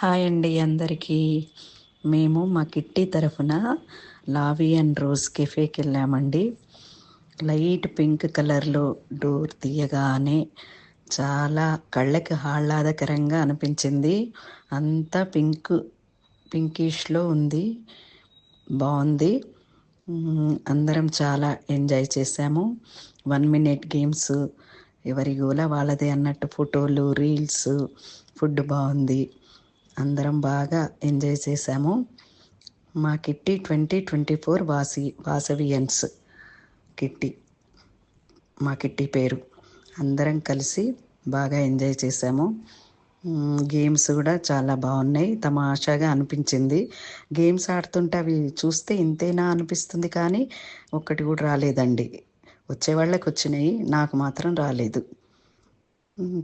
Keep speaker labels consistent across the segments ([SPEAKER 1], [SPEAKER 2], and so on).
[SPEAKER 1] Hi అండి అందరికీ. మేము మా కిట్టి తరఫున లావీ అండ్ రోజ్ కెఫేకి వెళ్ళామండి. లైట్ పింక్ కలర్లో డోర్ తీయగానే చాలా కళ్ళకి ఆహ్లాదకరంగా అనిపించింది. అంతా పింక్ పింకిష్లో ఉంది. బాగుంది. అందరం చాలా ఎంజాయ్ చేసాము వన్ మినిట్ గేమ్స్ ఎవరి గోల వాళ్ళదే అన్నట్టు ఫోటోలు రీల్స్ ఫుడ్ బాగుంది. అందరం బాగా ఎంజాయ్ చేసాము మా కిట్టి ట్వంటీ ట్వంటీ ఫోర్ వాసి వాసవియన్స్ కిట్టి మా కిట్టి పేరు. అందరం కలిసి బాగా ఎంజాయ్ చేసాము గేమ్స్ కూడా చాలా బాగున్నాయి. తమాషాగా అనిపించింది. గేమ్స్ ఆడుతుంటే అవి చూస్తే ఇంతేనా అనిపిస్తుంది కానీ ఒక్కటి కూడా రాలేదండి. వచ్చే వాళ్ళకి వచ్చినాయి. నాకు మాత్రం రాలేదు.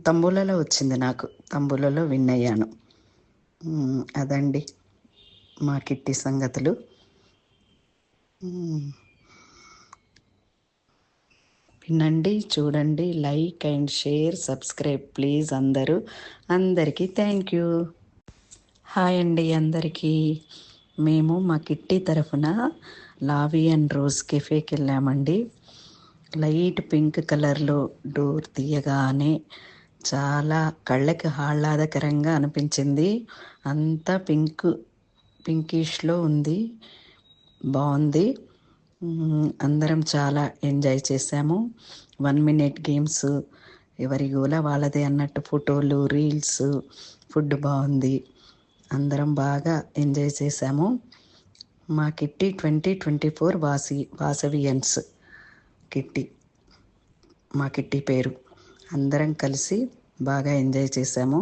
[SPEAKER 1] తంబులలో వచ్చింది నాకు. తంబులలో విన్ అయ్యాను. అదండి. మా కిట్టి సంగతులు. వినండి చూడండి like and share subscribe please అందరూ. అందరికీ థ్యాంక్ యూ. హాయ్ అండి అందరికీ. మేము మా కిట్టి తరఫున లావీ అండ్ రోజ్ కెఫేకి వెళ్ళామండి లైట్ పింక్ కలర్లో డోర్ తీయగానే చాలా కళ్ళకి ఆహ్లాదకరంగా అనిపించింది. అంతా పింక్ పింకిష్లో ఉంది. బాగుంది. అందరం చాలా ఎంజాయ్ చేసాము వన్ మినిట్ గేమ్స్ ఎవరి గోల వాళ్ళదే అన్నట్టు ఫోటోలు రీల్స్ ఫుడ్ బాగుంది. అందరం బాగా ఎంజాయ్ చేసాము మా కిట్టి ట్వంటీ ట్వంటీ ఫోర్ వాసి వాసవియన్స్ కిట్టి మా కిట్టి పేరు. అందరం కలిసి బాగా ఎంజాయ్ చేసాము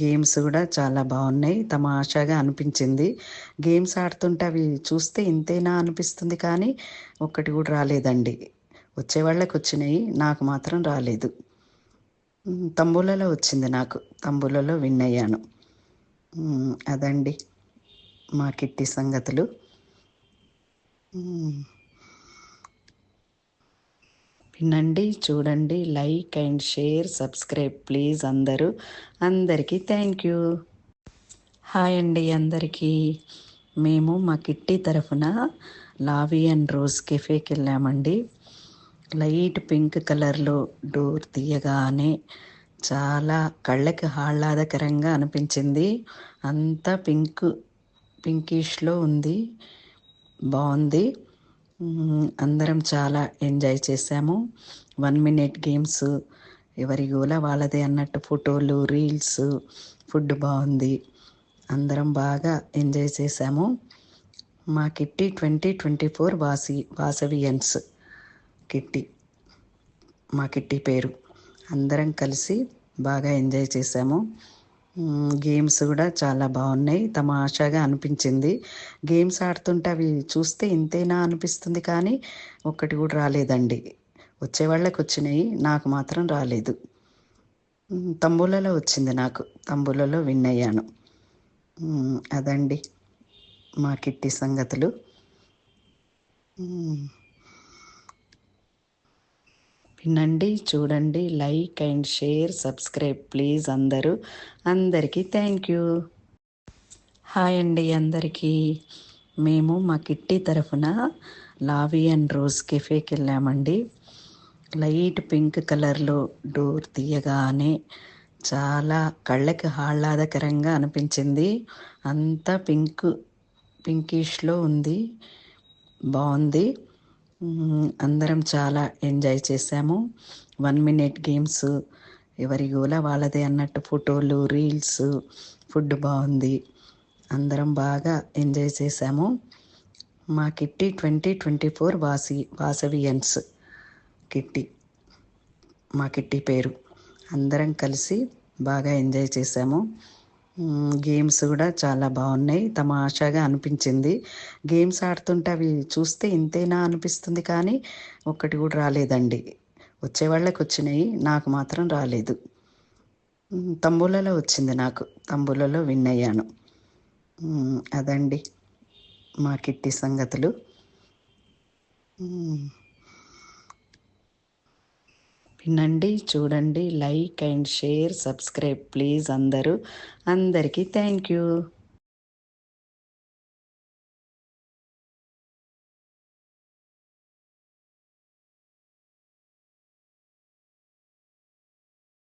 [SPEAKER 1] గేమ్స్ కూడా చాలా బాగున్నాయి. తమాషాగా అనిపించింది. గేమ్స్ ఆడుతుంటే అవి చూస్తే ఇంతేనా అనిపిస్తుంది కానీ ఒక్కటి కూడా రాలేదండి. వచ్చే వాళ్ళకి వచ్చినాయి. నాకు మాత్రం రాలేదు. తంబులలో వచ్చింది నాకు. తంబులలో విన్ అయ్యాను. అదండి మా కిట్టి సంగతులు. వినండి చూడండి. Like and share subscribe please అందరూ. అందరికీ థ్యాంక్ యూ హాయ్ అండి అందరికీ. మేము మా కిట్టి తరఫున లావీ అండ్ రోజ్ కెఫేకి వెళ్ళామండి. లైట్ పింక్ కలర్లో డోర్ తీయగానే చాలా కళ్ళకి ఆహ్లాదకరంగా అనిపించింది. అంతా పింక్ పింకిష్లో ఉంది. బాగుంది. అందరం చాలా ఎంజాయ్ చేసాము వన్ మినిట్ గేమ్స్ ఎవరి గోల వాళ్ళదే అన్నట్టు ఫోటోలు రీల్స్ ఫుడ్ బాగుంది. అందరం బాగా ఎంజాయ్ చేసాము మా కిట్టి ట్వంటీ ట్వంటీ ఫోర్ వాసి వాసవియన్స్ కిట్టి మా కిట్టి పేరు. అందరం కలిసి బాగా ఎంజాయ్ చేసాము గేమ్స్ కూడా చాలా బాగున్నాయి. తమాషాగా అనిపించింది. గేమ్స్ ఆడుతుంటే అవి చూస్తే ఇంతేనా అనిపిస్తుంది కానీ ఒక్కటి కూడా రాలేదండి. వచ్చే వాళ్ళకి వచ్చినాయి నాకు మాత్రం రాలేదు. తంబులలో వచ్చింది నాకు. తంబులలో విన్ అయ్యాను. అదండి మా కిట్టి సంగతులు. వినండి చూడండి like and share subscribe please అందరూ. అందరికీ థ్యాంక్ యూ. హాయ్ అండి అందరికీ. మేము మా కిట్టి తరఫున లావీ అండ్ రోజ్ కెఫేకి వెళ్ళామండి. లైట్ పింక్ కలర్లో డోర్ తీయగానే చాలా కళ్ళకి ఆహ్లాదకరంగా అనిపించింది. అంతా పింక్ పింకిష్లో ఉంది. బాగుంది. అందరం చాలా ఎంజాయ్ చేసాము వన్ మినిట్ గేమ్స్ ఎవరి గోల వాళ్ళదే అన్నట్టు ఫోటోలు రీల్స్ ఫుడ్ బాగుంది. అందరం బాగా ఎంజాయ్ చేసాము మా కిట్టి ట్వంటీ ట్వంటీ ఫోర్ వాసి వాసవియన్స్ కిట్టి మా కిట్టి పేరు. అందరం కలిసి బాగా ఎంజాయ్ చేసాము గేమ్స్ కూడా చాలా బాగున్నాయి. తమాషాగా అనిపించింది. గేమ్స్ ఆడుతుంటే అవి చూస్తే ఇంతేనా అనిపిస్తుంది కానీ ఒక్కటి కూడా రాలేదండి. వచ్చే వాళ్ళకి వచ్చినాయి నాకు మాత్రం రాలేదు. తంబులలో వచ్చింది నాకు. తంబులలో విన్ అయ్యాను. అదండి మా కిట్టి సంగతులు. వినండి చూడండి. Like and share subscribe please అందరూ. అందరికీ థ్యాంక్ యూ.